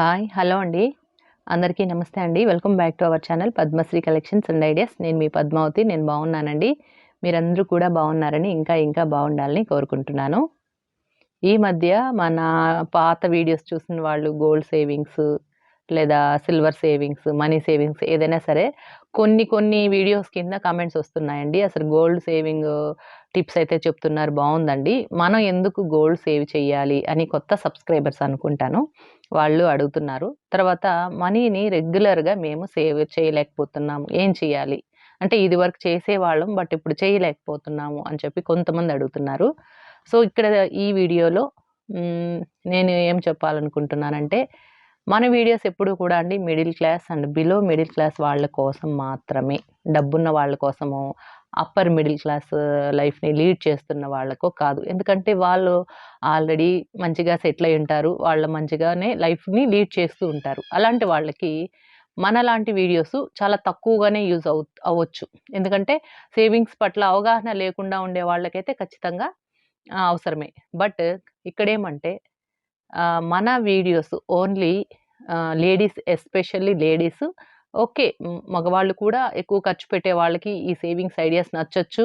Hi hello అండి. అందరికీ నమస్తే అండి. Welcome back to our channel Padmasri collections and ideas. నేను మీ పద్మావతి నేను బాగున్నానండి. మీరందరూ కూడా బాగున్నారని ఇంకా ఇంకా బాగుండాలని కోరుకుంటున్నాను. ఈ మధ్య మన పాత వీడియోస్ చూసిన వాళ్ళు గోల్డ్ సేవింగ్స్ లేదా సిల్వర్ సేవింగ్స్ మనీ సేవింగ్స్ ఏదైనా సరే కొన్ని కొన్ని వీడియోస్ కింద కామెంట్స్ వస్తున్నాయండి. అసలు గోల్డ్ సేవింగ్ టిప్స్ అయితే చెప్తున్నారు బాగుందండి. మనం ఎందుకు గోల్డ్ సేవ్ చేయాలి అని కొత్త సబ్స్క్రైబర్స్ అనుకుంటాను. వాళ్ళు అడుగుతున్నారు. తర్వాత మనీని రెగ్యులర్గా మేము సేవ్ చేయలేకపోతున్నాము. ఏం చేయాలి? అంటే ఇది వరకు చేసేవాళ్ళం బట్ ఇప్పుడు చేయలేకపోతున్నాము అని చెప్పి కొంతమంది అడుగుతున్నారు. సో ఇక్కడ ఈ వీడియోలో నేను ఏం చెప్పాలనుకుంటున్నానంటే మన వీడియోస్ ఎప్పుడు కూడా అండి middle class and below middle class వాళ్ళ కోసం మాత్రమే. డబ్బున్న వాళ్ళ కోసము అప్పర్ మిడిల్ క్లాస్ లైఫ్ని లీడ్ చేస్తున్న వాళ్ళకో కాదు. ఎందుకంటే వాళ్ళు ఆల్రెడీ మంచిగా సెటిల్ అయి ఉంటారు. వాళ్ళ మంచిగానే లైఫ్ని లీడ్ చేస్తూ ఉంటారు. అలాంటి వాళ్ళకి మనలాంటి వీడియోస్ చాలా తక్కువగానే యూజ్ అవు అవ్వచ్చు. ఎందుకంటే సేవింగ్స్ పట్ల అవగాహన లేకుండా ఉండే వాళ్ళకైతే ఖచ్చితంగా అవసరమే. బట్ ఇక్కడేమంటే మన videos only ladies especially ladies okay. మగవాళ్ళు కూడా ఎక్కువ ఖర్చు పెట్టే వాళ్ళకి ఈ సేవింగ్స్ ఐడియాస్ నచ్చచ్చు.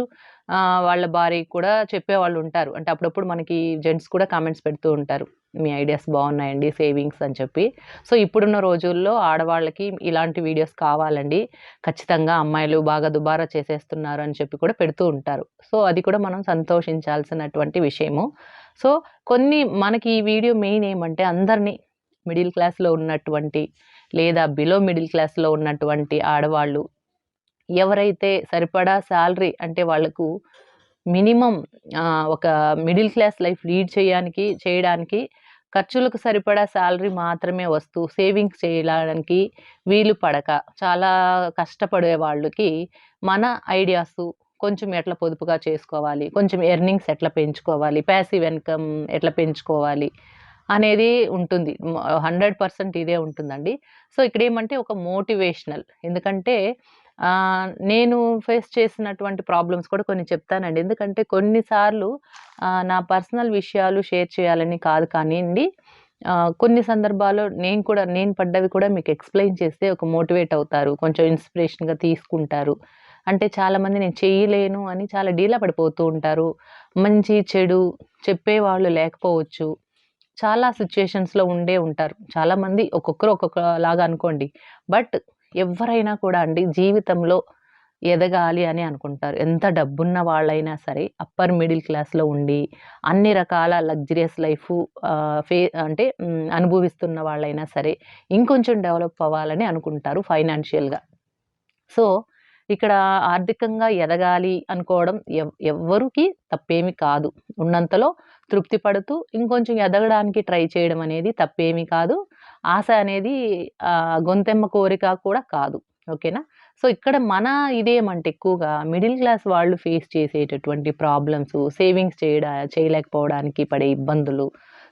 వాళ్ళ భార్య కూడా చెప్పేవాళ్ళు ఉంటారు. అంటే అప్పుడప్పుడు మనకి జెంట్స్ కూడా కామెంట్స్ పెడుతూ ఉంటారు. మీ ఐడియాస్ బాగున్నాయండి సేవింగ్స్ అని చెప్పి. సో ఇప్పుడున్న రోజుల్లో ఆడవాళ్ళకి ఇలాంటి వీడియోస్ కావాలండి. ఖచ్చితంగా అమ్మాయిలు బాగా దుబారా చేసేస్తున్నారు అని చెప్పి కూడా పెడుతూ ఉంటారు. సో అది కూడా మనం సంతోషించాల్సినటువంటి విషయము. సో కొన్ని మనకి ఈ వీడియో మెయిన్ ఏమంటే అందరినీ మిడిల్ క్లాస్లో ఉన్నటువంటి లేదా బిలో మిడిల్ క్లాస్లో ఉన్నటువంటి ఆడవాళ్ళు ఎవరైతే సరిపడా శాలరీ అంటే వాళ్ళకు మినిమం ఒక మిడిల్ క్లాస్ లైఫ్ లీడ్ చేయడానికి చేయడానికి ఖర్చులకు సరిపడా శాలరీ మాత్రమే వస్తూ సేవింగ్స్ చేయడానికి వీలు పడక. చాలా కష్టపడే వాళ్ళకి మన ఐడియాస్ కొంచెం ఎట్లా పొదుపుగా చేసుకోవాలి కొంచెం ఎర్నింగ్స్ ఎట్లా పెంచుకోవాలి ప్యాసివ్ ఇన్కమ్ ఎట్లా పెంచుకోవాలి అనేది ఉంటుంది. హండ్రెడ్ పర్సెంట్ ఇదే ఉంటుందండి. సో ఇక్కడ ఏమంటే ఒక మోటివేషనల్. ఎందుకంటే నేను ఫేస్ చేసినటువంటి ప్రాబ్లమ్స్ కూడా కొన్ని చెప్తానండి. ఎందుకంటే కొన్నిసార్లు నా పర్సనల్ విషయాలు షేర్ చేయాలని కాదు కానివ్వండి కొన్ని సందర్భాల్లో నేను కూడా నేను పడ్డవి కూడా మీకు ఎక్స్ప్లెయిన్ చేస్తే ఒక మోటివేట్ అవుతారు. కొంచెం ఇన్స్పిరేషన్గా తీసుకుంటారు. అంటే చాలామంది నేను చేయలేను అని చాలా డీలా పడిపోతూ ఉంటారు. మంచి చెడు చెప్పేవాళ్ళు లేకపోవచ్చు. చాలా సిచ్యుయేషన్స్లో ఉండే ఉంటారు. చాలామంది ఒక్కొక్కరు ఒక్కొక్కలాగా అనుకోండి. బట్ ఎవరైనా కూడా అండి జీవితంలో ఎదగాలి అని అనుకుంటారు. ఎంత డబ్బున్న వాళ్ళైనా సరే అప్పర్ మిడిల్ క్లాస్లో ఉండి అన్ని రకాల లగ్జరియస్ లైఫ్ ఫే అంటే అనుభవిస్తున్న వాళ్ళైనా సరే ఇంకొంచెం డెవలప్ అవ్వాలని అనుకుంటారు ఫైనాన్షియల్గా సో ఇక్కడ ఆర్థికంగా ఎదగాలి అనుకోవడం ఎవ్ ఎవ్వరికి తప్పేమి కాదు. ఉన్నంతలో తృప్తి పడుతూ ఇంకొంచెం ఎదగడానికి ట్రై చేయడం అనేది తప్పేమీ కాదు. ఆశ అనేది గొంతెమ్మ కోరిక కూడా కాదు. ఓకేనా? సో ఇక్కడ మన ఇదేమంటే ఎక్కువగా మిడిల్ క్లాస్ వాళ్ళు ఫేస్ చేసేటటువంటి ప్రాబ్లమ్స్ సేవింగ్స్ చేయడా చేయలేకపోవడానికి పడే ఇబ్బందులు.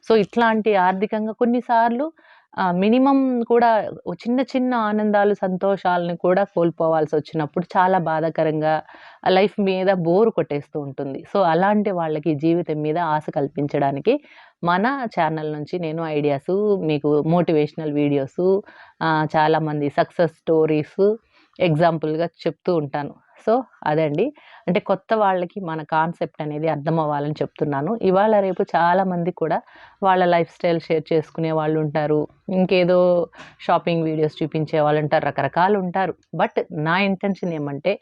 సో ఇట్లాంటి ఆర్థికంగా కొన్నిసార్లు మినిమం కూడా చిన్న చిన్న ఆనందాలు సంతోషాలను కూడా కోల్పోవాల్సి వచ్చినప్పుడు చాలా బాధాకరంగా లైఫ్ మీద బోరు కొట్టేస్తూ ఉంటుంది. సో అలాంటి వాళ్ళకి జీవితం మీద ఆశ కల్పించడానికి మన ఛానల్ నుంచి నేను ఐడియాస్ మీకు మోటివేషనల్ వీడియోస్ చాలామంది సక్సెస్ స్టోరీస్ ఎగ్జాంపుల్గా చెప్తూ ఉంటాను. సో అదండి. అంటే కొత్త వాళ్ళకి మన కాన్సెప్ట్ అనేది అర్థం అవ్వాలని చెప్తున్నాను. ఇవాళ రేపు చాలామంది కూడా వాళ్ళ లైఫ్ స్టైల్ షేర్ చేసుకునే వాళ్ళు ఉంటారు. ఇంకేదో షాపింగ్ వీడియోస్ చూపించే వాళ్ళు ఉంటారు. రకరకాలు ఉంటారు. బట్ నా ఇంటెన్షన్ ఏమంటే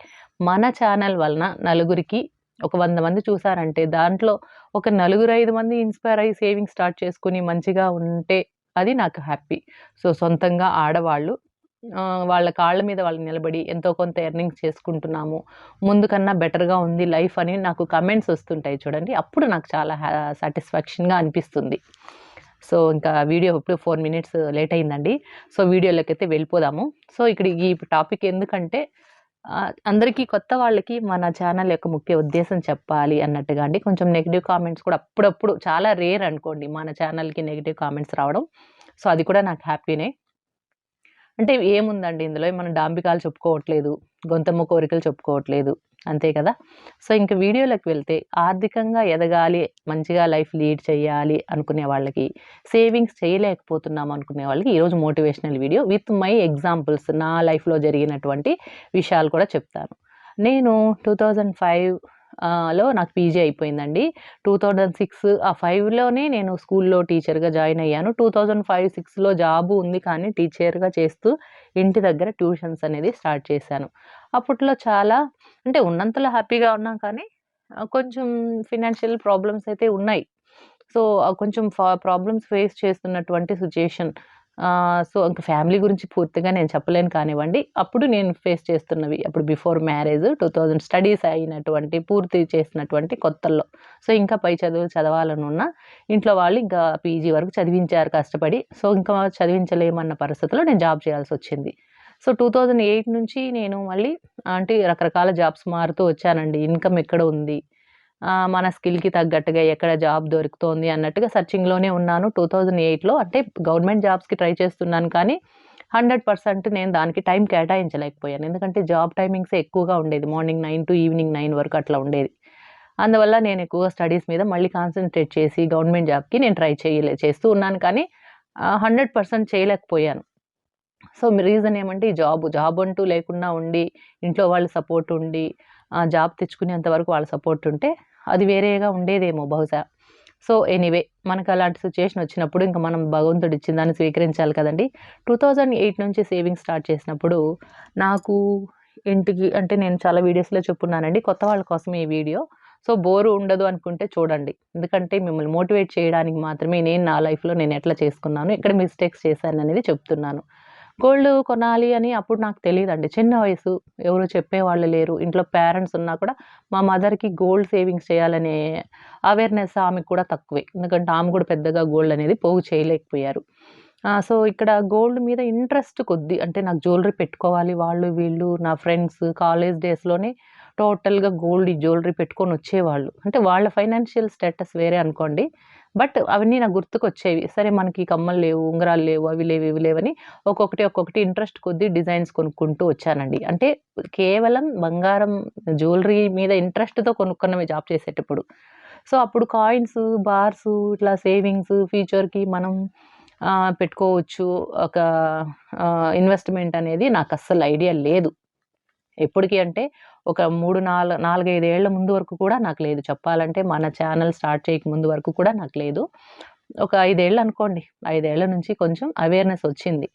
మన ఛానల్ వలన నలుగురికి ఒక వంద మంది చూసారంటే దాంట్లో ఒక నలుగురు ఐదు మంది ఇన్స్పైర్ అయ్యి సేవింగ్ స్టార్ట్ చేసుకుని మంచిగా ఉంటే అది నాకు హ్యాపీ. సో సొంతంగా ఆడవాళ్ళు వాళ్ళ కాళ్ళ మీద వాళ్ళు నిలబడి ఎంతో కొంత ఎర్నింగ్స్ చేసుకుంటున్నాము. ముందుకన్నా బెటర్గా ఉంది లైఫ్ అని నాకు కమెంట్స్ వస్తుంటాయి చూడండి. అప్పుడు నాకు చాలా సాటిస్ఫాక్షన్గా అనిపిస్తుంది. సో ఇంకా వీడియో ఇప్పుడు ఫోర్ మినిట్స్ లేట్ అయిందండి. సో వీడియోలోకి అయితే వెళ్ళిపోదాము. సో ఇక్కడ ఈ టాపిక్ ఎందుకంటే అందరికీ కొత్త వాళ్ళకి మన ఛానల్ యొక్క ముఖ్య ఉద్దేశం చెప్పాలి అన్నట్టుగా అండి. కొంచెం నెగిటివ్ కామెంట్స్ కూడా అప్పుడప్పుడు చాలా రేర్ అనుకోండి మన ఛానల్కి నెగిటివ్ కామెంట్స్ రావడం. సో అది కూడా నాకు హ్యాపీనే. అంటే ఏముందండి ఇందులో? మనం డాంబికాలు చెప్పుకోవట్లేదు గొంతమ్మ కోరికలు చెప్పుకోవట్లేదు అంతే కదా? సో ఇంక వీడియోలోకి వెళ్తే ఆర్థికంగా ఎదగాలి మంచిగా లైఫ్ లీడ్ చేయాలి అనుకునే వాళ్ళకి సేవింగ్స్ చేయలేకపోతున్నాం అనుకునే వాళ్ళకి ఈరోజు motivational video with my examples నా లైఫ్లో జరిగినటువంటి విషయాలు కూడా చెప్తాను. నేను టూ థౌజండ్ ఫైవ్ లో నాకు పీజీ అయిపోయిందండి. టూ థౌజండ్ సిక్స్ ఆ ఫైవ్లోనే నేను స్కూల్లో టీచర్గా జాయిన్ అయ్యాను. టూ థౌజండ్ ఫైవ్ సిక్స్లో జాబు ఉంది కానీ టీచర్గా చేస్తూ ఇంటి దగ్గర ట్యూషన్స్ అనేది స్టార్ట్ చేశాను. అప్పట్లో చాలా అంటే ఉన్నంతలో హ్యాపీగా ఉన్నాం కానీ కొంచెం ఫినాన్షియల్ ప్రాబ్లమ్స్ అయితే ఉన్నాయి. సో కొంచెం కొంచెం ప్రాబ్లమ్స్ ఫేస్ చేస్తున్నటువంటి సిచ్యుయేషన్ సో ఇంకా ఫ్యామిలీ గురించి పూర్తిగా నేను చెప్పలేను కానివ్వండి. అప్పుడు నేను ఫేస్ చేస్తున్నవి అప్పుడు before marriage two thousand studies అయినటువంటి పూర్తి చేసినటువంటి కొత్తల్లో. సో ఇంకా పై చదువులు చదవాలనున్న ఇంట్లో వాళ్ళు ఇంకా పీజీ వరకు చదివించారు కష్టపడి సో ఇంకా చదివించలేమన్న పరిస్థితిలో నేను జాబ్ చేయాల్సి వచ్చింది. సో టూ థౌజండ్ ఎయిట్ నుంచి నేను మళ్ళీ అంటే రకరకాల జాబ్స్ మారుతూ వచ్చానండి. ఇన్కమ్ ఎక్కడ ఉంది? మన స్కిల్కి తగ్గట్టుగా ఎక్కడ జాబ్ దొరుకుతోంది అన్నట్టుగా సర్చింగ్లోనే ఉన్నాను. టూ థౌజండ్ ఎయిట్లో అంటే గవర్నమెంట్ జాబ్స్కి ట్రై చేస్తున్నాను కానీ హండ్రెడ్ పర్సెంట్ నేను దానికి టైం కేటాయించలేకపోయాను. ఎందుకంటే జాబ్ టైమింగ్స్ ఎక్కువగా ఉండేది. Morning nine to evening nine వరకు అట్లా ఉండేది. అందువల్ల నేను ఎక్కువగా స్టడీస్ మీద మళ్ళీ కాన్సన్ట్రేట్ చేసి గవర్నమెంట్ జాబ్కి నేను ట్రై చేయలే చేస్తూ ఉన్నాను కానీ హండ్రెడ్ పర్సెంట్ చేయలేకపోయాను. సో రీజన్ ఏమంటే ఈ జాబ్ జాబ్ అంటూ లేకుండా ఉండి ఇంట్లో వాళ్ళ సపోర్ట్ ఉండి ఆ, జాబ్ తెచ్చుకునేంత వరకు వాళ్ళ సపోర్ట్ ఉంటే అది వేరేగా ఉండేదేమో బహుశా. సో ఎనీవే మనకు అలాంటి సిచ్యుయేషన్ వచ్చినప్పుడు ఇంకా మనం భగవంతుడు ఇచ్చిన దాన్ని స్వీకరించాలి కదండి. టూ థౌజండ్ ఎయిట్ నుంచి సేవింగ్ స్టార్ట్ చేసినప్పుడు నాకు ఇంటికి అంటే నేను చాలా వీడియోస్లో చెప్పున్నానండి కొత్త వాళ్ళ కోసం ఈ వీడియో సో బోరు ఉండదు అనుకుంటే చూడండి. ఎందుకంటే మిమ్మల్ని మోటివేట్ చేయడానికి మాత్రమే నేను నా లైఫ్లో నేను ఎట్లా చేసుకున్నాను ఎక్కడ మిస్టేక్స్ చేశాను అనేది చెప్తున్నాను. గోల్డ్ కొనాలి అని అప్పుడు నాకు తెలియదండి చిన్న వయసు ఎవరు చెప్పేవాళ్ళు లేరు. ఇంట్లో పేరెంట్స్ ఉన్నా కూడా మా మదర్కి గోల్డ్ సేవింగ్స్ చేయాలనే అవేర్నెస్ ఆమెకు కూడా తక్కువే. ఎందుకంటే ఆమె కూడా పెద్దగా గోల్డ్ అనేది పోగు చేయలేకపోయారు. సో ఇక్కడ గోల్డ్ మీద ఇంట్రెస్ట్ కొద్ది. అంటే నాకు జ్యువెలరీ పెట్టుకోవాలి వాళ్ళు వీళ్ళు నా ఫ్రెండ్స్ కాలేజ్ డేస్లోనే టోటల్గా గోల్డ్ జ్యువెలరీ పెట్టుకొని వచ్చేవాళ్ళు. అంటే వాళ్ళ ఫైనాన్షియల్ స్టేటస్ వేరే అనుకోండి. బట్ అవన్నీ నాకు గుర్తుకొచ్చేవి. సరే మనకి కమ్మలు లేవు ఉంగరాలు లేవు అవి లేవు ఇవి లేవని ఒక్కొక్కటి ఒక్కొక్కటి ఇంట్రెస్ట్ కొద్దీ డిజైన్స్ కొనుక్కుంటూ వచ్చానండి. అంటే కేవలం బంగారం జ్యువెలరీ మీద ఇంట్రెస్ట్తో కొనుక్కున్నవి జాబ్ చేసేటప్పుడు. సో అప్పుడు కాయిన్స్ బార్స్ ఇట్లా సేవింగ్స్ ఫ్యూచర్కి మనం పెట్టుకోవచ్చు. ఒక ఇన్వెస్ట్మెంట్ అనేది నాకు అస్సలు ఐడియా లేదు. ఎప్పటికీ అంటే ఒక మూడు నాలుగు నాలుగైదు ఏళ్ళ ముందు వరకు కూడా నాకు లేదు. చెప్పాలంటే మన ఛానల్ స్టార్ట్ చేయక ముందు వరకు కూడా నాకు లేదు. ఒక ఐదేళ్ళు అనుకోండి. ఐదేళ్ళ నుంచి కొంచెం అవేర్నెస్ వచ్చింది.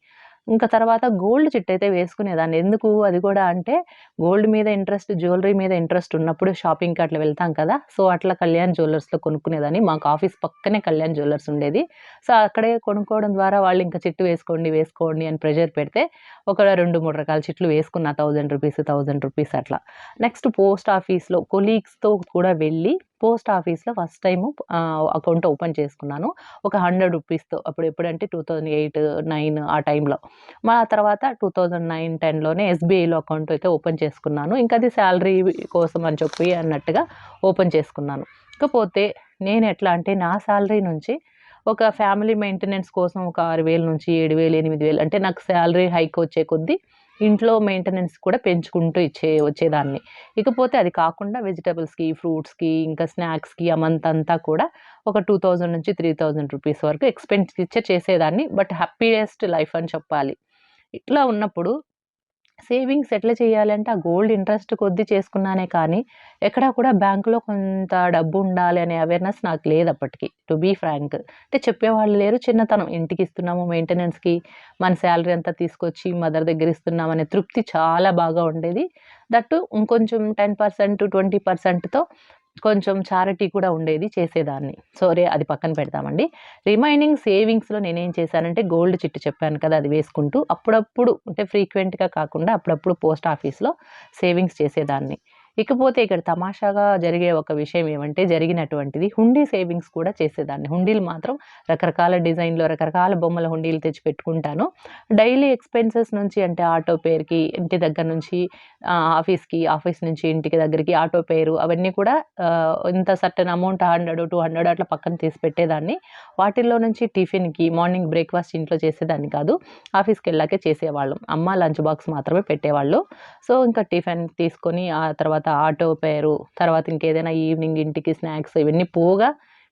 ఇంకా తర్వాత గోల్డ్ చిట్ అయితే వేసుకునేదాన్ని. ఎందుకు? అది కూడా అంటే గోల్డ్ మీద ఇంట్రెస్ట్ జ్యువెలరీ మీద ఇంట్రెస్ట్ ఉన్నప్పుడు షాపింగ్కి అట్లా వెళ్తాం కదా. సో అట్లా కళ్యాణ్ జ్యువెలర్స్లో కొనుక్కునేదాన్ని. మాకు ఆఫీస్ పక్కనే కళ్యాణ్ జ్యువెలర్స్ ఉండేది. సో అక్కడే కొనుక్కోవడం ద్వారా వాళ్ళు ఇంకా చిట్టు వేసుకోండి వేసుకోండి అని ప్రెషర్ పెడితే ఒక రెండు మూడు రకాల చిట్లు వేసుకున్న. థౌజండ్ రూపీస్ థౌజండ్ రూపీస్ అట్లా. నెక్స్ట్ పోస్ట్ ఆఫీస్లో కొలీగ్స్తో కూడా వెళ్ళి పోస్ట్ ఆఫీస్లో ఫస్ట్ టైం అకౌంట్ ఓపెన్ చేసుకున్నాను. ఒక హండ్రెడ్ రూపీస్తో అప్పుడు ఎప్పుడంటే టూ థౌజండ్ ఎయిట్ నైన్ ఆ టైంలో. మా తర్వాత టూ థౌజండ్ నైన్ టెన్లోనే ఎస్బీఐలో అకౌంట్ అయితే ఓపెన్ చేసుకున్నాను. ఇంకా అది శాలరీ కోసం అని చెప్పి అన్నట్టుగా ఓపెన్ చేసుకున్నాను. ఇకపోతే నేను ఎట్లా అంటే నా శాలరీ నుంచి ఒక ఫ్యామిలీ మెయింటెనెన్స్ కోసం ఒక ఆరు వేల నుంచి ఏడు వేలు ఎనిమిది వేలు అంటే నాకు శాలరీ హైక్ వచ్చే కొద్దీ ఇంట్లో మెయింటెనెన్స్ కూడా పెంచుకుంటూ ఇచ్చే వచ్చేదాన్ని. ఇకపోతే అది కాకుండా వెజిటబుల్స్కి ఫ్రూట్స్కి ఇంకా స్నాక్స్కి ఆ మంత్ అంతా కూడా ఒక టూ థౌజండ్ నుంచి త్రీ థౌజండ్ రూపీస్ వరకు ఎక్స్పెండిచర్ చేసేదాన్ని. బట్ హ్యాపీయెస్ట్ లైఫ్ అని చెప్పాలి. ఇట్లా ఉన్నప్పుడు సేవింగ్స్ ఎట్లా చేయాలంటే ఆ గోల్డ్ ఇంట్రెస్ట్ కొద్దీ చేసుకున్నానే కానీ ఎక్కడా కూడా బ్యాంకులో కొంత డబ్బు ఉండాలి అనే అవేర్నెస్ నాకు లేదు అప్పటికి టు బీ ఫ్రాంక్. అంటే చెప్పేవాళ్ళు లేరు చిన్నతనం ఇంటికి ఇస్తున్నాము మెయింటెనెన్స్కి మన శాలరీ అంతా తీసుకొచ్చి మదర్ దగ్గర ఇస్తున్నామనే తృప్తి చాలా బాగా ఉండేది. దట్టు ఇంకొంచెం టెన్ పర్సెంట్ ట్వంటీ పర్సెంట్తో కొంచెం చారిటీ కూడా ఉండేది చేసేదాన్ని. సోరే అది పక్కన పెడతామండి. రిమైనింగ్ సేవింగ్స్లో నేనేం చేశానంటే గోల్డ్ చిట్టు చెప్పాను కదా అది వేసుకుంటూ అప్పుడప్పుడు అంటే ఫ్రీక్వెంట్గా కాకుండా అప్పుడప్పుడు పోస్ట్ ఆఫీస్లో సేవింగ్స్ చేసేదాన్ని. ఇకపోతే ఇక్కడ తమాషాగా జరిగే ఒక విషయం ఏమంటే జరిగినటువంటిది హుండీ సేవింగ్స్ కూడా చేసేదాన్ని హుండీలు మాత్రం రకరకాల డిజైన్‌లో రకరకాల బొమ్మల హుండీలు తెచ్చి పెట్టుకుంటాను. డైలీ ఎక్స్‌పెన్సెస్ నుంచి అంటే ఆటో పేరుకి ఇంటి దగ్గర నుంచి ఆఫీస్‌కి, ఆఫీస్ నుంచి ఇంటికి దగ్గరికి ఆటో పేరు అవన్నీ కూడా ఇంత సర్టన్ అమౌంట్ 100, 200 అట్లా పక్కన తీసి పెట్టేదాన్ని. వాటిల్లో నుంచి టిఫిన్‌కి, మార్నింగ్ బ్రేక్‌ఫాస్ట్ ఇంట్లో చేసేదాన్ని కాదు. ఆఫీస్కి వెళ్ళాకే చేసేవాళ్ళం. అమ్మ లంచ్ బాక్స్ మాత్రమే పెట్టేవాళ్ళు. సో, ఇంకా టిఫిన్ తీసుకొని ఆ తర్వాత ఆటో పేరు, తర్వాత ఇంకేదైనా ఈవినింగ్ ఇంటికి స్నాక్స్ ఇవన్నీ పోగా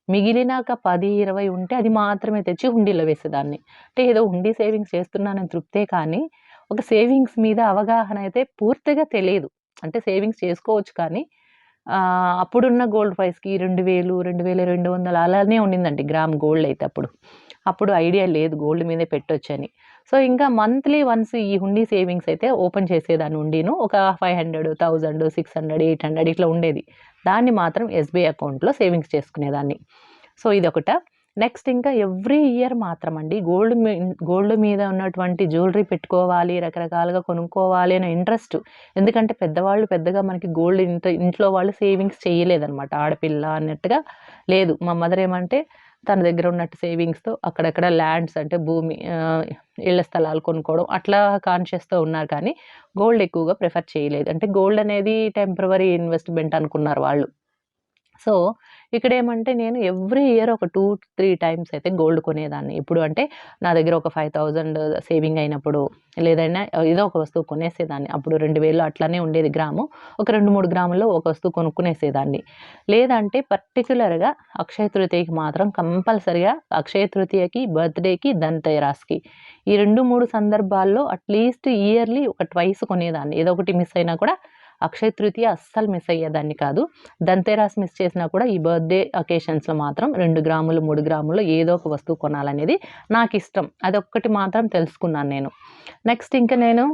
మిగిలినాక పది ఇరవై ఉంటే అది మాత్రమే తెచ్చి హుండీలో వేసేదాన్ని. అంటే ఏదో హుండీ సేవింగ్స్ చేస్తున్నానని తృప్తే కానీ, ఒక సేవింగ్స్ మీద అవగాహన అయితే పూర్తిగా తెలియదు అంటే సేవింగ్స్ చేసుకోవచ్చు కానీ అప్పుడున్న గోల్డ్ ప్రైస్‌కి 2000, 2200 అలానే ఉండిందండి గ్రామ్ గోల్డ్ అయితే అప్పుడు. అప్పుడు ఐడియా లేదు గోల్డ్ మీదే పెట్టొచ్చని. సో, ఇంకా మంత్లీ వన్స్ ఈ హుండీ సేవింగ్స్ అయితే ఓపెన్ చేసేదాన్ని హుండీను. ఒక 500, 1000, 600, 800 ఇట్లా ఉండేది. దాన్ని మాత్రం ఎస్‌బీఐ అకౌంట్‌లో సేవింగ్స్ చేసుకునేదాన్ని. సో, ఇదొకట. నెక్స్ట్ ఇంకా ఎవ్రీ ఇయర్ మాత్రం అండి గోల్డ్ మీ గోల్డ్ మీద ఉన్నటువంటి జ్యువెలరీ పెట్టుకోవాలి, రకరకాలుగా కొనుక్కోవాలి అనే ఇంట్రెస్ట్. ఎందుకంటే పెద్దవాళ్ళు పెద్దగా మనకి గోల్డ్ ఇంట ఇంట్లో వాళ్ళు సేవింగ్స్ చేయలేదనమాట. ఆడపిల్ల అన్నట్టుగా లేదు. మా మదర్ ఏమంటే తన దగ్గర ఉన్నట్టు సేవింగ్స్‌తో అక్కడక్కడ ల్యాండ్స్ అంటే భూమి ఇళ్ళ స్థలాలు కొనుక్కోవడం అట్లా కాన్షియస్‌తో ఉన్నారు కానీ గోల్డ్ ఎక్కువగా ప్రిఫర్ చేయలేదు. అంటే గోల్డ్ అనేది టెంపరీ ఇన్వెస్ట్‌మెంట్ అనుకున్నారు వాళ్ళు. సో, ఇక్కడ ఏమంటే నేను ఎవ్రీ ఇయర్ ఒక 2, 3 టైమ్స్ అయితే గోల్డ్ కొనేదాన్ని. ఇప్పుడు అంటే నా దగ్గర ఒక 5000 సేవింగ్ అయినప్పుడు లేదైనా ఏదో ఒక వస్తువు కొనేసేదాన్ని. అప్పుడు 2000 అట్లానే ఉండేది గ్రాము. ఒక 2, 3 గ్రాముల్లో ఒక వస్తువు కొనుక్కునేసేదాన్ని. లేదంటే పర్టిక్యులర్‌గా అక్షయ తృతీయకి మాత్రం కంపల్సరిగా అక్షయ తృతీయకి, బర్త్‌డేకి, దంతేరాస్కి ఈ 2, 3 సందర్భాల్లో అట్‌లీస్ట్ ఇయర్‌లీ ఒక ట్వైస్ కొనేదాన్ని. ఏదో ఒకటి మిస్ అయినా కూడా అక్షయ తృతీయ అస్సలు మిస్ అయ్యేదాన్ని కాదు. దంతేరాస్ మిస్ చేసినా కూడా ఈ బర్త్‌డే అకేషన్స్‌లో మాత్రం రెండు గ్రాములు, మూడు గ్రాములు ఏదో ఒక వస్తువు కొనాలనేది నాకు ఇష్టం అదొక్కటి మాత్రం తెలుసుకున్నాను నేను. నెక్స్ట్ ఇంకా నేను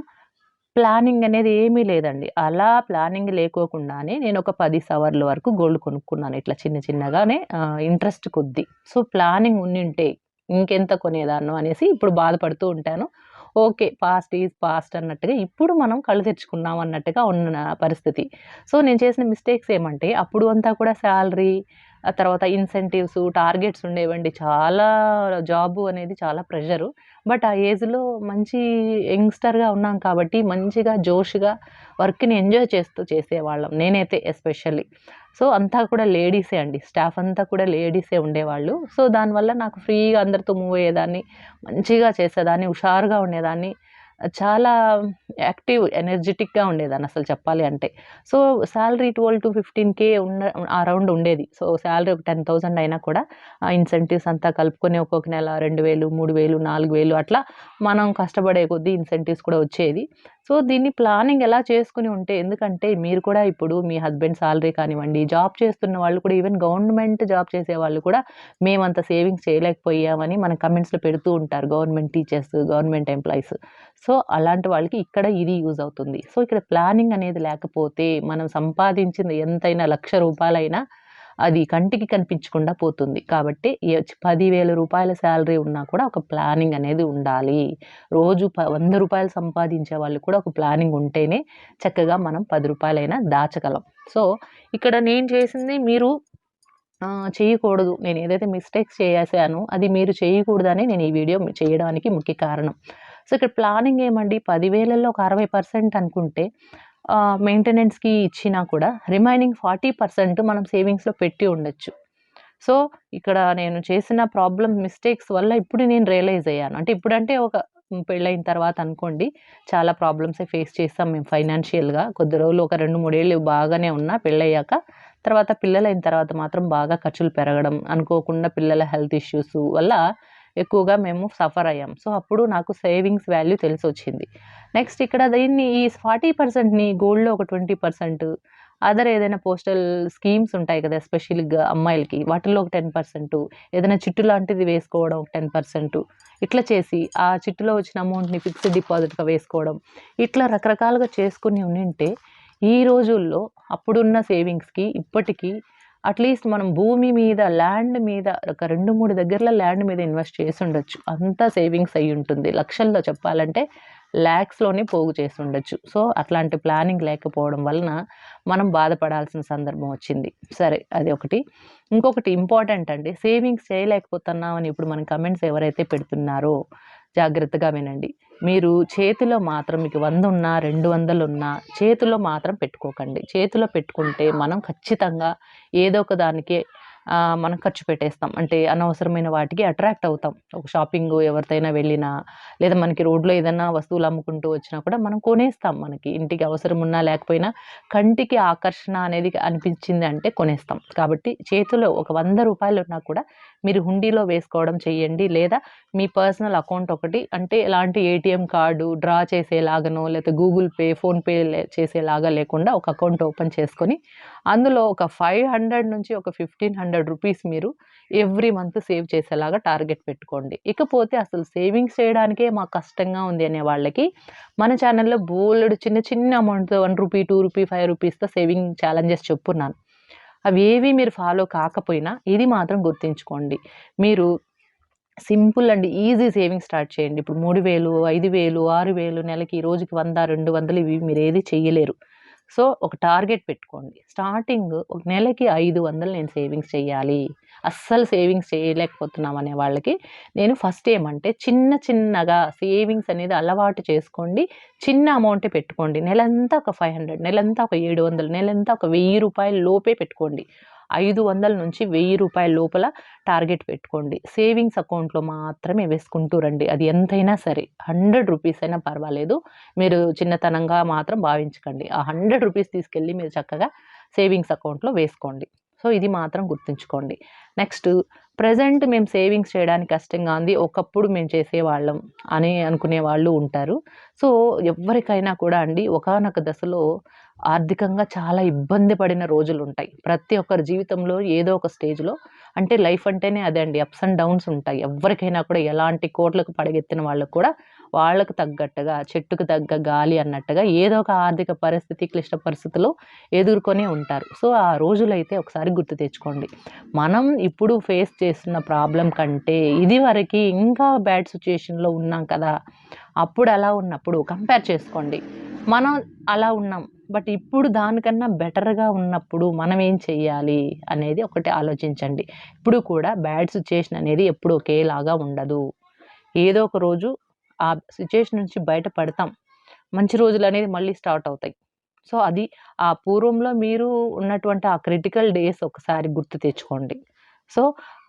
ప్లానింగ్ అనేది ఏమీ లేదండి. అలా ప్లానింగ్ లేకోకుండానే నేను ఒక పది సవర్ల వరకు గోల్డ్ కొనుక్కున్నాను. ఇట్లా చిన్న చిన్నగానే ఇంట్రెస్ట్ కొద్ది సో, ప్లానింగ్ ఉండింటే ఇంకెంత కొనేదాన్నో అనేసి ఇప్పుడు బాధపడుతూ ఉంటాను. ఓకే. పాస్ట్ ఈజ్ పాస్ట్ అన్నట్టుగా ఇప్పుడు మనం కళ్ళు తెచ్చుకున్నాం అన్నట్టుగా ఉన్న పరిస్థితి. సో, నేను చేసిన మిస్టేక్స్ ఏమంటే అప్పుడు అంతా కూడా శాలరీ ఆ తర్వాత ఇన్సెంటివ్స్, టార్గెట్స్ ఉండేవండి. చాలా జాబు అనేది చాలా ప్రెషరు. బట్ ఆ ఏజ్‌లో మంచి యంగ్‌స్టర్‌గా ఉన్నాం కాబట్టి మంచిగా జోష్‌గా వర్క్‌ని ఎంజాయ్ చేస్తూ చేసేవాళ్ళం. నేనైతే ఎస్పెషల్లీ. సో, అంతా కూడా లేడీసే అండి. స్టాఫ్ అంతా కూడా లేడీసే ఉండేవాళ్ళు. సో, దానివల్ల నాకు ఫ్రీగా అందరితో మూవ్ అయ్యేదాన్ని. మంచిగా చేసేదాన్ని. హుషారుగా ఉండేదాన్ని. చాలా యాక్టివ్, ఎనర్జిటిక్‌గా ఉండేదాన్ని అసలు చెప్పాలి అంటే. So, salary twelve to fifteen K ఉన్న అరౌండ్ ఉండేది. సో, శాలరీ ఒక 10,000 అయినా కూడా ఆ ఇన్సెంటివ్స్ అంతా కలుపుకొని ఒక్కొక్క నెల 2000, 3000, 4000 అట్లా మనం కష్టపడే కొద్దీ ఇన్సెంటివ్స్ కూడా వచ్చేది. సో, దీన్ని ప్లానింగ్ ఎలా చేసుకుని ఉంటే ఎందుకంటే మీరు కూడా ఇప్పుడు మీ హస్బెండ్ సాలరీ కానివ్వండి, జాబ్ చేస్తున్న వాళ్ళు కూడా ఈవెన్ గవర్నమెంట్ జాబ్ చేసే వాళ్ళు కూడా మేమంత సేవింగ్స్ చేయలేకపోయామని మన కమెంట్స్లో పెడుతూ ఉంటారు. Government teachers, government employees. So, అలాంటి వాళ్ళకి ఇక్కడ ఇది యూజ్ అవుతుంది. సో, ఇక్కడ ప్లానింగ్ అనేది లేకపోతే మనం సంపాదించింది ఎంతైనా లక్ష రూపాయలైనా అది కంటికి కనిపించకుండా పోతుంది. కాబట్టి పదివేల రూపాయల శాలరీ ఉన్నా కూడా ఒక ప్లానింగ్ అనేది ఉండాలి. రోజు ప వంద రూపాయలు సంపాదించే వాళ్ళు కూడా ఒక ప్లానింగ్ ఉంటేనే చక్కగా మనం పది రూపాయలైనా దాచగలం. సో, ఇక్కడ నేను చేసింది మీరు చేయకూడదు. నేను ఏదైతే మిస్టేక్స్ చేశానో అది మీరు చేయకూడదని నేను ఈ వీడియో చేయడానికి ముఖ్య కారణం. సో, ఇక్కడ ప్లానింగ్ ఏమండి పదివేలలో ఒక 60% అనుకుంటే మెయింటెనెన్స్‌కి ఇచ్చినా కూడా రిమైనింగ్ 40% మనం సేవింగ్స్‌లో పెట్టి ఉండొచ్చు. సో, ఇక్కడ నేను చేసిన ప్రాబ్లమ్ మిస్టేక్స్ వల్ల ఇప్పుడు నేను రియలైజ్ అయ్యాను. అంటే ఇప్పుడంటే ఒక పెళ్ళైన తర్వాత అనుకోండి చాలా ప్రాబ్లమ్సే ఫేస్ చేస్తాం మేము ఫైనాన్షియల్‌గా. కొద్ది రోజులు ఒక 2, 3 ఏళ్ళు బాగానే ఉన్నా పెళ్ళయ్యాక. తర్వాత పిల్లలైన తర్వాత మాత్రం బాగా ఖర్చులు పెరగడం, అనుకోకుండా పిల్లల హెల్త్ ఇష్యూస్ వల్ల ఎక్కువగా మేము సఫర్ అయ్యాం. సో, అప్పుడు నాకు సేవింగ్స్ వాల్యూ తెలిసొచ్చింది. నెక్స్ట్ ఇక్కడ దీన్ని ఈ ఫార్టీ పర్సెంట్ని గోల్డ్‌లో ఒక 20% అదర్ ఏదైనా పోస్టల్ స్కీమ్స్ ఉంటాయి కదా! ఎస్పెషల్‌గా అమ్మాయిలకి వాటిల్లో ఒక 10% ఏదైనా చిట్టు లాంటిది వేసుకోవడం ఒక 10% ఇట్లా చేసి ఆ చిట్టులో వచ్చిన అమౌంట్‌ని ఫిక్స్డ్ డిపాజిట్‌గా వేసుకోవడం. ఇట్లా రకరకాలుగా చేసుకుని ఉండింటే ఈ రోజుల్లో అప్పుడున్న సేవింగ్స్‌కి ఇప్పటికీ అట్‌లీస్ట్ మనం భూమి మీద, ల్యాండ్ మీద ఒక 2, 3 దగ్గరలో ల్యాండ్ మీద ఇన్వెస్ట్ చేసి ఉండొచ్చు అంతా సేవింగ్స్ అయి ఉంటుంది లక్షల్లో చెప్పాలంటే ల్యాక్స్‌లోనే పోగు చేసి ఉండొచ్చు. సో, అట్లాంటి ప్లానింగ్ లేకపోవడం వలన మనం బాధపడాల్సిన సందర్భం వచ్చింది. సరే అది ఒకటి. ఇంకొకటి ఇంపార్టెంట్ అండి. సేవింగ్స్ చేయలేకపోతున్నాం అని ఇప్పుడు మన కమెంట్స్ ఎవరైతే పెడుతున్నారో జాగ్రత్తగా వినండి. మీరు చేతిలో మాత్రం మీకు వంద ఉన్నా, 200 ఉన్నా చేతిలో మాత్రం పెట్టుకోకండి. చేతిలో పెట్టుకుంటే మనం ఖచ్చితంగా ఏదో ఒక దానికి మనం ఖర్చు పెట్టేస్తాం. అంటే అనవసరమైన వాటికి అట్రాక్ట్ అవుతాం. ఒక షాపింగు ఎవరితోనైనా వెళ్ళినా, లేదా మనకి రోడ్‌లో ఏదైనా వస్తువులు అమ్ముకుంటూ వచ్చినా కూడా మనం కొనేస్తాం. మనకి ఇంటికి అవసరం ఉన్నా లేకపోయినా కంటికి ఆకర్షణ అనేది అనిపించింది అంటే కొనేస్తాం. కాబట్టి చేతిలో ఒక వంద రూపాయలు ఉన్నా కూడా మీరు హుండీలో వేసుకోవడం చేయండి. లేదా మీ పర్సనల్ అకౌంట్ ఒకటి అంటే ఎలాంటి ఏటీఎం కార్డు డ్రా చేసేలాగానో లేకపోతే గూగుల్ పే, ఫోన్‌పే లే చేసేలాగా లేకుండా ఒక అకౌంట్ ఓపెన్ చేసుకొని అందులో ఒక 500 నుంచి ఒక 1500 రూపీస్ మీరు ఎవ్రీ మంత్ సేవ్ చేసేలాగా టార్గెట్ పెట్టుకోండి. ఇకపోతే అసలు సేవింగ్స్ చేయడానికే మాకు కష్టంగా ఉంది అనే వాళ్ళకి మన ఛానల్లో బోలెడు చిన్న చిన్న అమౌంట్‌తో one rupee two rupee five రూపీస్తో saving challenges చెప్పున్నాను. అవి ఏవి మీరు ఫాలో కాకపోయినా ఇది మాత్రం గుర్తుంచుకోండి. మీరు simple and easy saving start చేయండి. ఇప్పుడు మూడు వేలు ఐదు వేలు ఆరు వేలు నెలకి రోజుకి 100, 200 ఇవి మీరేది చేయలేరు సో, ఒక టార్గెట్ పెట్టుకోండి. స్టార్టింగ్ ఒక నెలకి 500 నేను సేవింగ్స్ చేయాలి అస్సలు సేవింగ్స్ చేయలేకపోతున్నాం అనే వాళ్ళకి నేను ఫస్ట్ ఏమంటే చిన్న చిన్నగా సేవింగ్స్ అనేది అలవాటు చేసుకోండి. చిన్న అమౌంటే పెట్టుకోండి. నెలంతా ఒక 500 నెలంతా ఒక 700 నెలంతా ఒక వెయ్యి రూపాయల లోపే పెట్టుకోండి. 500 నుంచి వెయ్యి రూపాయల లోపల టార్గెట్ పెట్టుకోండి. సేవింగ్స్ అకౌంట్‌లో మాత్రమే వేసుకుంటూ రండి. అది ఎంతైనా సరే హండ్రెడ్ రూపీస్ అయినా పర్వాలేదు. మీరు చిన్నతనంగా మాత్రం భావించకండి. ఆ హండ్రెడ్ రూపీస్ తీసుకెళ్ళి మీరు చక్కగా సేవింగ్స్ అకౌంట్‌లో వేసుకోండి. సో, ఇది మాత్రం గుర్తుంచుకోండి. నెక్స్ట్ ప్రజెంట్ మేము సేవింగ్స్ చేయడానికి కష్టంగా ఉంది. ఒకప్పుడు మేము చేసేవాళ్ళం అని అనుకునే వాళ్ళు ఉంటారు. సో, ఎవరికైనా కూడా అండి ఒకానొక దశలో ఆర్థికంగా చాలా ఇబ్బంది పడిన రోజులు ఉంటాయి ప్రతి ఒక్కరి జీవితంలో ఏదో ఒక స్టేజ్‌లో అంటే లైఫ్ అంటేనే అదే అండి. అప్స్ అండ్ డౌన్స్ ఉంటాయి. ఎవ్వరికైనా కూడా ఎలాంటి కోట్లకు పడగెత్తిన వాళ్ళకు కూడా వాళ్ళకు తగ్గట్టుగా చెట్టుకు తగ్గ గాలి అన్నట్టుగా ఏదో ఒక ఆర్థిక పరిస్థితి, క్లిష్ట పరిస్థితుల్లో ఎదుర్కొనే ఉంటారు. సో, ఆ రోజులైతే ఒకసారి గుర్తు తెచ్చుకోండి. మనం ఇప్పుడు ఫేస్ చేస్తున్న ప్రాబ్లం కంటే ఇదివరకి ఇంకా బ్యాడ్ సిచ్యుయేషన్లో ఉన్నాం కదా! అప్పుడు అలా ఉన్నప్పుడు కంపేర్ చేసుకోండి. మనం అలా ఉన్నాం. బట్ ఇప్పుడు దానికన్నా బెటర్‌గా ఉన్నప్పుడు మనం ఏం చెయ్యాలి అనేది ఒకటి ఆలోచించండి. ఇప్పుడు కూడా బ్యాడ్ సిచ్యుయేషన్ అనేది ఎప్పుడు ఒకేలాగా ఉండదు. ఏదో ఒక రోజు ఆ సిట్యుయేషన్ నుంచి బయట పడతాం. మంచి అనేది మళ్ళీ స్టార్ట్ అవుతాయి. సో, అది ఆ పూర్వంలో మీరు ఉన్నటువంటి ఆ క్రిటికల్ డేస్ ఒకసారి గుర్తు తెచ్చుకోండి. సో,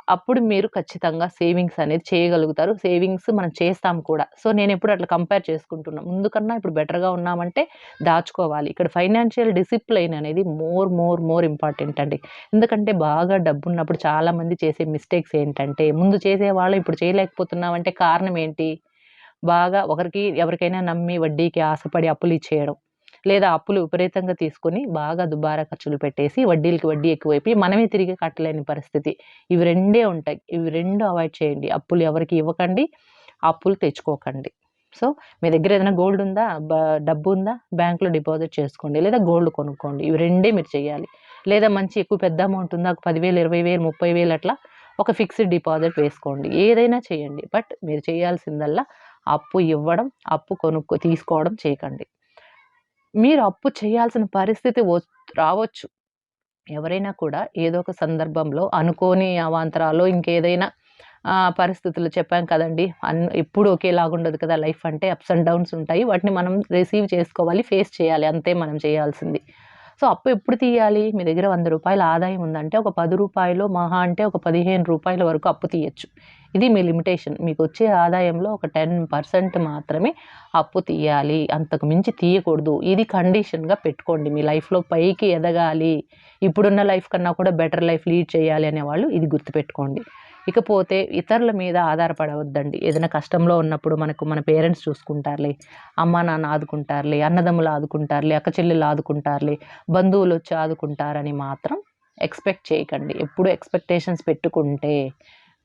అప్పుడు మీరు ఖచ్చితంగా సేవింగ్స్ అనేది చేయగలుగుతారు. సేవింగ్స్ మనం చేస్తాం కూడా. సో, నేను ఎప్పుడు అట్లా కంపేర్ చేసుకుంటున్నాను ముందుకన్నా ఇప్పుడు బెటర్‌గా ఉన్నామంటే దాచుకోవాలి. ఇక్కడ ఫైనాన్షియల్ డిసిప్లైన్ అనేది మోర్, మోర్, మోర్ ఇంపార్టెంట్ అండి. ఎందుకంటే బాగా డబ్బున్నప్పుడు చాలామంది చేసే మిస్టేక్స్ ఏంటంటే ముందు చేసేవాళ్ళం ఇప్పుడు చేయలేకపోతున్నామంటే కారణం ఏంటి? బాగా ఒకరికి ఎవరికైనా నమ్మి వడ్డీకి ఆశపడి అప్పులు ఇచ్చేయడం లేదా అప్పులు విపరీతంగా తీసుకొని బాగా దుబారా ఖర్చులు పెట్టేసి వడ్డీలకి వడ్డీ ఎక్కువైపోయి మనమే తిరిగి కట్టలేని పరిస్థితి. ఇవి రెండే ఉంటాయి. ఇవి రెండు అవాయిడ్ చేయండి. అప్పులు ఎవరికి ఇవ్వకండి. అప్పులు తెచ్చుకోకండి. సో, మీ దగ్గర ఏదైనా గోల్డ్ ఉందా? బ డబ్బుందా? బ్యాంకులో డిపాజిట్ చేసుకోండి. లేదా గోల్డ్ కొనుక్కోండి. ఇవి రెండే మీరు చేయాలి. లేదా మంచి ఎక్కువ పెద్ద అమౌంట్ ఉందా? ఒక 10,000, 20,000, 30,000 అట్లా ఒక ఫిక్స్డ్ డిపాజిట్ వేసుకోండి. ఏదైనా చేయండి. బట్ మీరు చేయాల్సిందల్లా అప్పు ఇవ్వడం, అప్పు కొనుక్కో తీసుకోవడం చేయకండి. మీరు అప్పు చేయాల్సిన పరిస్థితి రావచ్చు. ఎవరైనా కూడా ఏదో ఒక సందర్భంలో అనుకోని అవాంతరాలు ఇంకేదైనా పరిస్థితులు చెప్పాం కదండీ! అన్ ఎప్పుడు ఒకేలాగుండదు కదా! లైఫ్ అంటే అప్స్ అండ్ డౌన్స్ ఉంటాయి. వాటిని మనం రిసీవ్ చేసుకోవాలి. ఫేస్ చేయాలి. అంతే మనం చేయాల్సింది. సో, అప్పు ఎప్పుడు తీయాలి? మీ దగ్గర వంద రూపాయల ఆదాయం ఉందంటే ఒక పది రూపాయలు మహా అంటే ఒక పదిహేను రూపాయల వరకు అప్పు తీయొచ్చు. ఇది మీ లిమిటేషన్. మీకు వచ్చే ఆదాయంలో ఒక 10% మాత్రమే అప్పు తీయాలి. అంతకు మించి తీయకూడదు. ఇది కండిషన్‌గా పెట్టుకోండి. మీ లైఫ్‌లో పైకి ఎదగాలి. ఇప్పుడున్న లైఫ్ కన్నా కూడా బెటర్ లైఫ్ లీడ్ చేయాలి అనేవాళ్ళు ఇది గుర్తుపెట్టుకోండి. ఇకపోతే ఇతరుల మీద ఆధారపడవద్దండి. ఏదైనా కష్టంలో ఉన్నప్పుడు మనకు మన పేరెంట్స్ చూసుకుంటారులే, అమ్మా, నాన్న ఆదుకుంటారులే, అన్నదమ్ములు ఆదుకుంటారులే, అక్క చెల్లెలు ఆదుకుంటారులే, బంధువులొచ్చి ఆదుకుంటారని మాత్రం ఎక్స్‌పెక్ట్ చేయకండి. ఎప్పుడు ఎక్స్‌పెక్టేషన్స్ పెట్టుకుంటే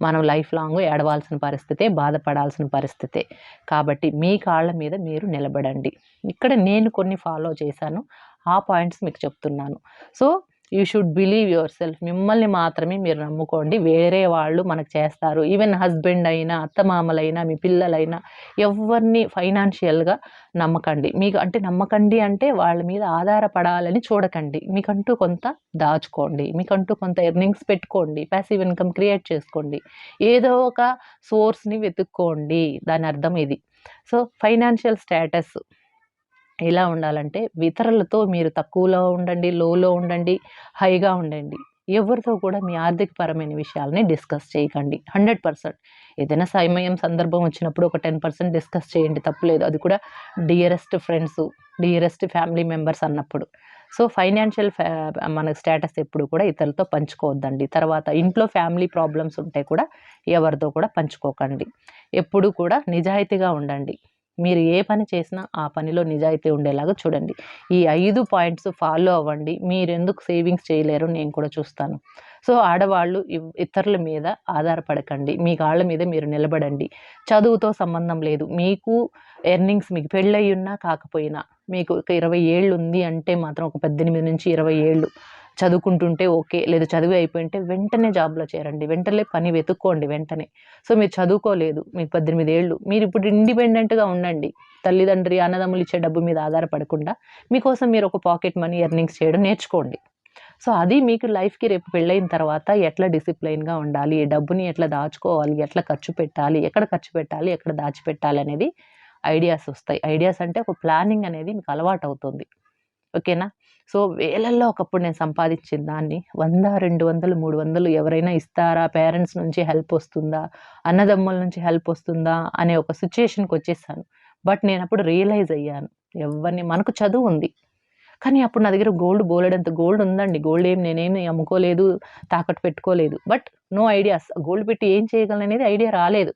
మనం లైఫ్ లాంగ్ ఏడవాల్సిన పరిస్థితే, బాధపడాల్సిన పరిస్థితే. కాబట్టి మీ కాళ్ళ మీద మీరు నిలబడండి. ఇక్కడ నేను కొన్ని ఫాలో చేశాను. ఆ పాయింట్స్ మీకు చెప్తున్నాను. So, you should believe yourself మిమ్మల్ని మాత్రమే మీరు నమ్ముకోండి. వేరే వాళ్ళు మనకు చేస్తారు. ఈవెన్ హస్బెండ్ అయినా అత్తమామలైనా మీ పిల్లలైనా ఎవరిని ఫైనాన్షియల్గా నమ్మకండి. మీకు అంటే నమ్మకండి అంటే వాళ్ళ మీద ఆధారపడాలని చూడకండి. మీకంటూ కొంత దాచుకోండి. మీకంటూ కొంత ఎర్నింగ్స్ పెట్టుకోండి. ప్యాసివ్ ఇన్కమ్ క్రియేట్ చేసుకోండి. ఏదో ఒక సోర్స్ని వెతుక్కోండి. దాని అర్థం ఇది. సో ఫైనాన్షియల్ స్టేటస్ ఎలా ఉండాలంటే ఇతరులతో మీరు తక్కువలో ఉండండి లోలో ఉండండి హైగా ఉండండి. ఎవరితో కూడా మీ ఆర్థికపరమైన విషయాలని డిస్కస్ చేయకండి. Hundred percent. ఏదైనా సమయం సందర్భం వచ్చినప్పుడు ఒక టెన్ పర్సెంట్ డిస్కస్ చేయండి. తప్పులేదు అది కూడా dearest friends dearest family members అన్నప్పుడు. సో ఫైనాన్షియల్ మన స్టేటస్ ఎప్పుడు కూడా ఇతరులతో పంచుకోవద్దండి. తర్వాత ఇంట్లో ఫ్యామిలీ ప్రాబ్లమ్స్ ఉంటే కూడా ఎవరితో కూడా పంచుకోకండి. ఎప్పుడు కూడా నిజాయితీగా ఉండండి. మీరు ఏ పని చేసినా ఆ పనిలో నిజాయితీ ఉండేలాగా చూడండి. ఈ ఐదు పాయింట్స్ ఫాలో అవ్వండి. మీరు ఎందుకు సేవింగ్స్ చేయలేరు నేను కూడా చూస్తాను. సో ఆడవాళ్ళు ఇతరుల మీద ఆధారపడకండి. మీ కాళ్ళ మీద మీరు నిలబడండి. చదువుతో సంబంధం లేదు. మీకు ఎర్నింగ్స్ మీకు పెళ్ళయి ఉన్నా కాకపోయినా మీకు ఒక ఇరవై ఏళ్ళు ఉంది అంటే మాత్రం ఒక పద్దెనిమిది నుంచి ఇరవై ఏళ్ళు చదువుకుంటుంటే ఓకే లేదా చదువు అయిపోయింటే వెంటనే జాబ్లో చేరండి. వెంటనే పని వెతుక్కోండి వెంటనే. సో మీరు చదువుకోలేదు మీకు పద్దెనిమిది ఏళ్ళు మీరు ఇప్పుడు ఇండిపెండెంట్గా ఉండండి. తల్లిదండ్రి అన్నదమ్ములు ఇచ్చే డబ్బు మీద ఆధారపడకుండా మీకోసం మీరు ఒక పాకెట్ మనీ ఎర్నింగ్స్ చేయడం నేర్చుకోండి. సో అది మీకు లైఫ్కి రేపు పెళ్ళైన తర్వాత ఎట్లా డిసిప్లైన్గా ఉండాలి డబ్బుని ఎట్లా దాచుకోవాలి ఎట్లా ఖర్చు పెట్టాలి ఎక్కడ ఖర్చు పెట్టాలి ఎక్కడ దాచిపెట్టాలి అనేది ఐడియాస్ వస్తాయి. ఐడియాస్ అంటే ఒక ప్లానింగ్ అనేది మీకు అలవాటు అవుతుంది. ఓకేనా? సో వేలల్లో ఒకప్పుడు నేను సంపాదించిన దాన్ని వంద రెండు వందలు మూడు వందలు ఎవరైనా ఇస్తారా? పేరెంట్స్ నుంచి హెల్ప్ వస్తుందా? అన్నదమ్ముల నుంచి హెల్ప్ వస్తుందా? అనే ఒక సిచ్యుయేషన్కి వచ్చేసాను. బట్ నేను అప్పుడు రియలైజ్ అయ్యాను. ఎవరిని మనకు చదువు ఉంది. కానీ అప్పుడు నా దగ్గర గోల్డ్ బోలెడంత గోల్డ్ ఉందండి. గోల్డ్ ఏం నేనేమి అమ్ముకోలేదు తాకట్టు పెట్టుకోలేదు. But no ideas. గోల్డ్ పెట్టి ఏం చేయగలను అనేది ఐడియా రాలేదు.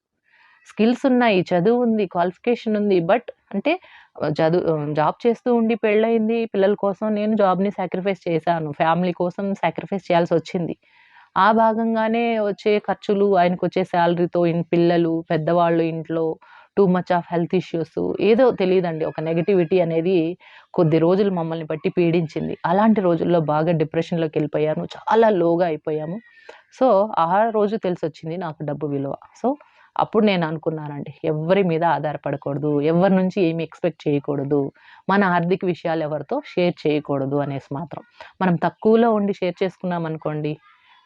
స్కిల్స్ ఉన్నాయి చదువు ఉంది క్వాలిఫికేషన్ ఉంది బట్ అంటే చదువు జాబ్ చేస్తూ ఉండి పెళ్ళయింది పిల్లల కోసం నేను జాబ్ని సాక్రిఫైస్ చేశాను ఫ్యామిలీ కోసం సాక్రిఫైస్ చేయాల్సి వచ్చింది. ఆ భాగంగానే వచ్చే ఖర్చులు ఆయనకు వచ్చే శాలరీతో ఇన్ పిల్లలు పెద్దవాళ్ళు ఇంట్లో too much of health issues ఏదో తెలియదండి ఒక నెగిటివిటీ అనేది కొద్ది రోజులు మమ్మల్ని బట్టి పీడించింది. అలాంటి రోజుల్లో బాగా డిప్రెషన్లోకి వెళ్ళిపోయాను చాలా లోగా అయిపోయాము. సో ఆ రోజు తెలిసి వచ్చింది నాకు డబ్బు విలువ. సో అప్పుడు నేను అనుకున్నానండి ఎవరి మీద ఆధారపడకూడదు ఎవరి నుంచి ఏమి ఎక్స్పెక్ట్ చేయకూడదు మన ఆర్థిక విషయాలు ఎవరితో షేర్ చేయకూడదు అనేసి మాత్రం. మనం తక్కువలో ఉండి షేర్ చేసుకున్నాం అనుకోండి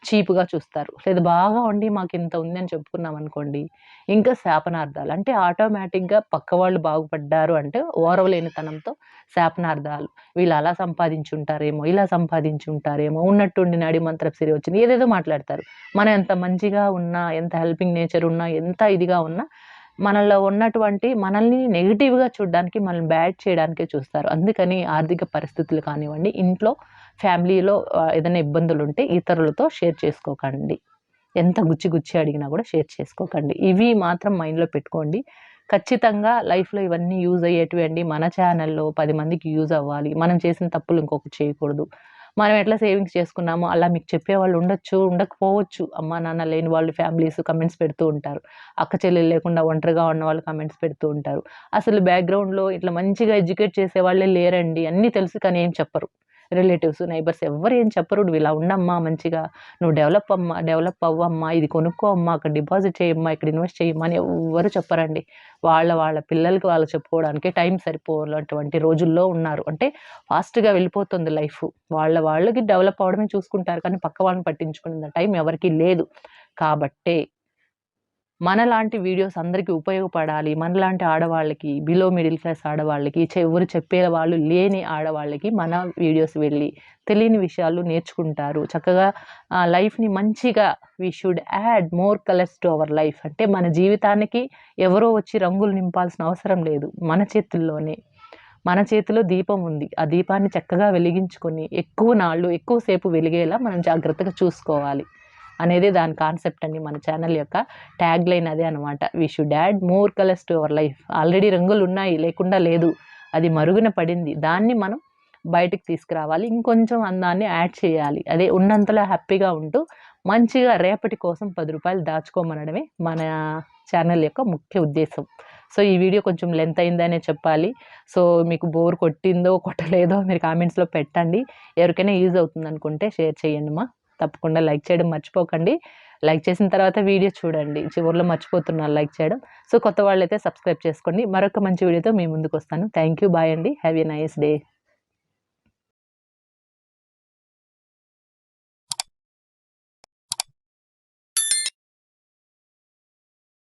చీప్గా చూస్తారు. లేదా బాగా ఉండి మాకు ఇంత ఉంది అని చెప్పుకున్నాం అనుకోండి ఇంకా శాపనార్థాలు. అంటే ఆటోమేటిక్గా పక్క వాళ్ళు బాగుపడ్డారు అంటే ఓరవలేనితనంతో శాపనార్థాలు. వీళ్ళు అలా సంపాదించుంటారేమో ఇలా సంపాదించుంటారేమో ఉన్నట్టుండి నడి మంత్రపు సిరి వచ్చింది ఏదేదో మాట్లాడతారు. మనం ఎంత మంచిగా ఉన్నా ఎంత హెల్పింగ్ నేచర్ ఉన్నా ఎంత ఇదిగా ఉన్నా మనలో ఉన్నటువంటి మనల్ని నెగిటివ్గా చూడడానికి మనల్ని బ్యాడ్ చేయడానికే చూస్తారు. అందుకని ఆర్థిక పరిస్థితులు కానివ్వండి ఇంట్లో ఫ్యామిలీలో ఏదైనా ఇబ్బందులు ఉంటే ఇతరులతో షేర్ చేసుకోకండి. ఎంత గుచ్చి గుచ్చి అడిగినా కూడా షేర్ చేసుకోకండి. ఇవి మాత్రం మైండ్లో పెట్టుకోండి. ఖచ్చితంగా లైఫ్లో ఇవన్నీ యూజ్ అయ్యేటివి అండి. మన ఛానల్లో పది మందికి యూజ్ అవ్వాలి. మనం చేసిన తప్పులు ఇంకొకటి చేయకూడదు. మనం ఎట్లా సేవింగ్స్ చేసుకున్నామో అలా మీకు చెప్పేవాళ్ళు ఉండొచ్చు ఉండకపోవచ్చు. అమ్మ నాన్న లేని వాళ్ళు ఫ్యామిలీస్ కమెంట్స్ పెడుతూ ఉంటారు. అక్క చెల్లెలు లేకుండా ఒంటరిగా ఉన్న వాళ్ళు కమెంట్స్ పెడుతూ ఉంటారు. అసలు బ్యాక్గ్రౌండ్లో ఇట్లా మంచిగా ఎడ్యుకేట్ చేసే వాళ్ళే లేరండి. అన్నీ తెలుసు కానీ ఏం చెప్పరు. రిలేటివ్స్ నైబర్స్ ఎవరు ఏం చెప్పరు. నువ్వు ఇలా ఉండమ్మా మంచిగా నువ్వు డెవలప్ అమ్మా డెవలప్ అవ్వమ్మా ఇది కొనుక్కో అమ్మా అక్కడ డిపాజిట్ చేయమ్మా ఇక్కడ ఇన్వెస్ట్ చేయమ్మా అని ఎవ్వరు చెప్పరండి. వాళ్ళ వాళ్ళ పిల్లలకి వాళ్ళు చెప్పుకోవడానికి టైం సరిపోనటువంటి రోజుల్లో ఉన్నారు. అంటే ఫాస్ట్గా వెళ్ళిపోతుంది లైఫ్. వాళ్ళ వాళ్ళకి డెవలప్ అవడమే చూసుకుంటారు. కానీ పక్క వాళ్ళని పట్టించుకునే టైం ఎవరికీ లేదు. కాబట్టే మనలాంటి వీడియోస్ అందరికీ ఉపయోగపడాలి. మనలాంటి ఆడవాళ్ళకి బిలో మిడిల్ క్లాస్ ఆడవాళ్ళకి చె- ఎవరు చెప్పే వాళ్ళు లేని ఆడవాళ్ళకి మన వీడియోస్ వెళ్ళి తెలియని విషయాలు నేర్చుకుంటారు. చక్కగా ఆ, లైఫ్ని మంచిగా we should add more colours to our life అంటే మన జీవితానికి ఎవరో వచ్చి రంగులు నింపాల్సిన అవసరం లేదు మన చేతుల్లోనే. మన చేతిలో దీపం ఉంది. ఆ దీపాన్ని చక్కగా వెలిగించుకొని ఎక్కువ నాళ్ళు ఎక్కువసేపు వెలిగేలా మనం జాగ్రత్తగా చూసుకోవాలి. అనేది దాని కాన్సెప్ట్ అండి మన ఛానల్ యొక్క ట్యాగ్ లైన్ అదే అనమాట we should add more colours to our life already రంగులు ఉన్నాయి లేకుండా లేదు. అది మరుగున పడింది. దాన్ని మనం బయటకు తీసుకురావాలి. ఇంకొంచెం అందాన్ని యాడ్ చేయాలి. అదే ఉన్నంతలో హ్యాపీగా ఉంటూ మంచిగా రేపటి కోసం పది రూపాయలు దాచుకోమనడమే మన ఛానల్ యొక్క ముఖ్య ఉద్దేశం. సో ఈ వీడియో కొంచెం లెంత్ అయిందనే చెప్పాలి. సో మీకు బోర్ కొట్టిందో కొట్టలేదో మీరు కామెంట్స్లో పెట్టండి. ఎవరికైనా యూజ్ అవుతుంది అనుకుంటే షేర్ చేయండి మా. తప్పకుండా లైక్ చేయడం మర్చిపోకండి. లైక్ చేసిన తర్వాత వీడియో చూడండి. చివరిలో మర్చిపోతున్నారు లైక్ చేయడం. సో కొత్త వాళ్ళైతే సబ్స్క్రైబ్ చేసుకోండి. మరొక మంచి వీడియోతో మీ ముందుకు వస్తాను. థ్యాంక్ యూ బాయ్ అండి. Have a nice day.